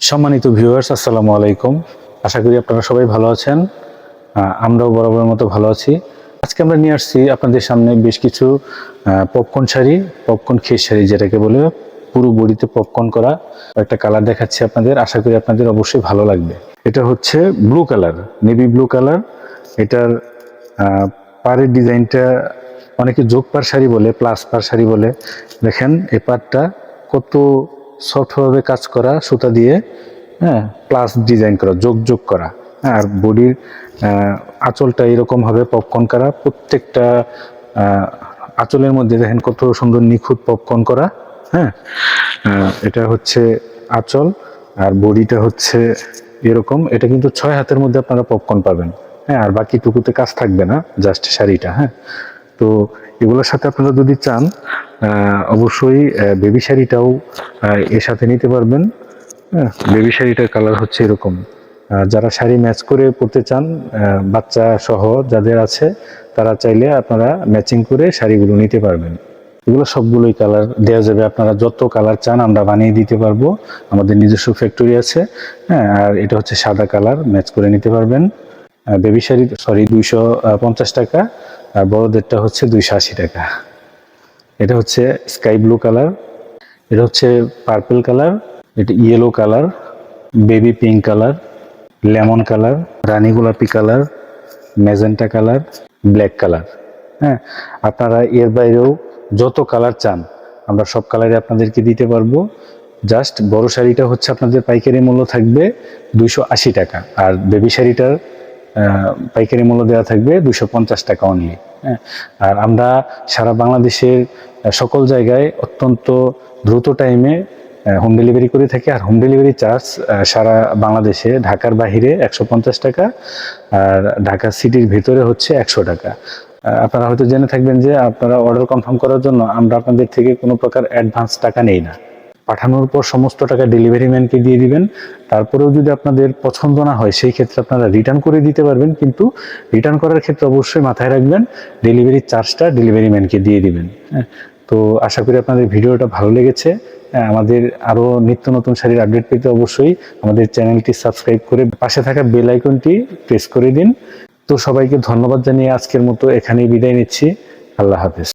সম্মানিত ভিউয়ার্স আসসালামু আলাইকুম। আশা করি আপনারা সবাই ভালো আছেন। আমরাও বরাবরের মতো ভালো আছি। আজকে আমরা নিয়ে আসছি আপনাদের সামনে বেশ কিছু পপকর্ন শাড়ি পপকর্ন খেস শাড়ি যেটাকে বলে পুরো বডিতে পপকর্ন করা একটা কালার দেখাচ্ছি আপনাদের। আশা করি আপনাদের অবশ্যই ভালো লাগবে। এটা হচ্ছে blue colour navy blue colour এটার পাড়ের ডিজাইনটা অনেকে যোগ পার শাড়ি বলে প্লাস পার শাড়ি বলে। দেখেন, এ পাড়টা কত সফটভাবে কাজ করা সুতা দিয়ে হ্যাঁ প্লাস ডিজাইন করা যোগ যোগ করা। হ্যাঁ, আর বডির আঁচলটা এরকম হবে পপকর্ন করা প্রত্যেকটা আঁচলের মধ্যে দেখেন কত সুন্দর নিখুঁত পপকর্ন করা হ্যাঁ এটা হচ্ছে আঁচল আর বডিটা হচ্ছে এরকম এটা কিন্তু ছয় হাতের মধ্যে আপনারা পপকর্ন পাবেন। হ্যাঁ আর বাকি টুকুতে কাজ থাকবে না জাস্ট শাড়িটা হ্যাঁ। তো এগুলোর সাথে আপনারা যদি চান অবশ্যই বেবি শাড়িটাও এর সাথে নিতে পারবেন। হ্যাঁ বেবি শাড়িটার কালার হচ্ছে এরকম। যারা শাড়ি ম্যাচ করে পরতে চান বাচ্চা সহ যাদের আছে, তারা চাইলে আপনারা ম্যাচিং করে শাড়িগুলো নিতে পারবেন। এগুলো সবগুলোই কালার দেওয়া যাবে। আপনারা যত কালার চান, আমরা বানিয়ে দিতে পারব। আমাদের নিজস্ব ফ্যাক্টরি আছে। হ্যাঁ আর এটা হচ্ছে সাদা কালার ম্যাচ করে নিতে পারবেন। বেবি শাড়ি সরি দুইশো পঞ্চাশ টাকা, আর বড়দেরটা হচ্ছে দুইশো আশি টাকা। এটা হচ্ছে স্কাই ব্লু কালার, এটা হচ্ছে পার্পল কালার, এটা yellow colour, baby pink colour, lemon colour, রানী গোলাপি colour, magenta colour, black colour. হ্যাঁ আপনারা এর বাইরেও যত কালার চান, আমরা সব কালারে আপনাদেরকে দিতে পারব। জাস্ট বড় শাড়িটা হচ্ছে আপনাদের পাইকারি মূল্য থাকবে দুইশো আশি টাকা, আর বেবি শাড়িটার পাইকারি মূল্য দেওয়া থাকবে দুশো পঞ্চাশ টাকা অনলি হ্যাঁ? আর আমরা সারা বাংলাদেশের সকল জায়গায় অত্যন্ত দ্রুত টাইমে হোম ডেলিভারি করে থাকি। আর হোম ডেলিভারি চার্জ সারা বাংলাদেশে ঢাকার বাহিরে একশো পঞ্চাশ টাকা, আর ঢাকা সিটির ভিতরে হচ্ছে একশো টাকা। আপনারা হয়তো জেনে থাকবেন যে আপনারা অর্ডার কনফার্ম করার জন্য আমরা আপনাদের থেকে কোনো প্রকার অ্যাডভান্স টাকা নেই না। পাঠানোর পর সমস্ত টাকা ডেলিভারি ম্যানকে দিয়ে দিবেন। তারপরেও যদি আপনাদের পছন্দ না হয় সেই ক্ষেত্রে আপনারা রিটার্ন করে দিতে পারবেন কিন্তু রিটার্ন করার ক্ষেত্রে অবশ্যই মাথায় রাখবেন ডেলিভারি চার্জটা ডেলিভারি ম্যানকে দিয়ে দিবেন। হ্যাঁ তো আশা করি আপনাদের ভিডিওটা ভালো লেগেছে। হ্যাঁ, আমাদের আরও নিত্য নতুন শাড়ির আপডেট পেতে অবশ্যই আমাদের চ্যানেলটি সাবস্ক্রাইব করে পাশে থাকা বেল আইকনটি প্রেস করে দিন। তো সবাইকে ধন্যবাদ জানিয়ে আজকের মতো এখানেই বিদায় নিচ্ছি। আল্লাহ হাফেজ।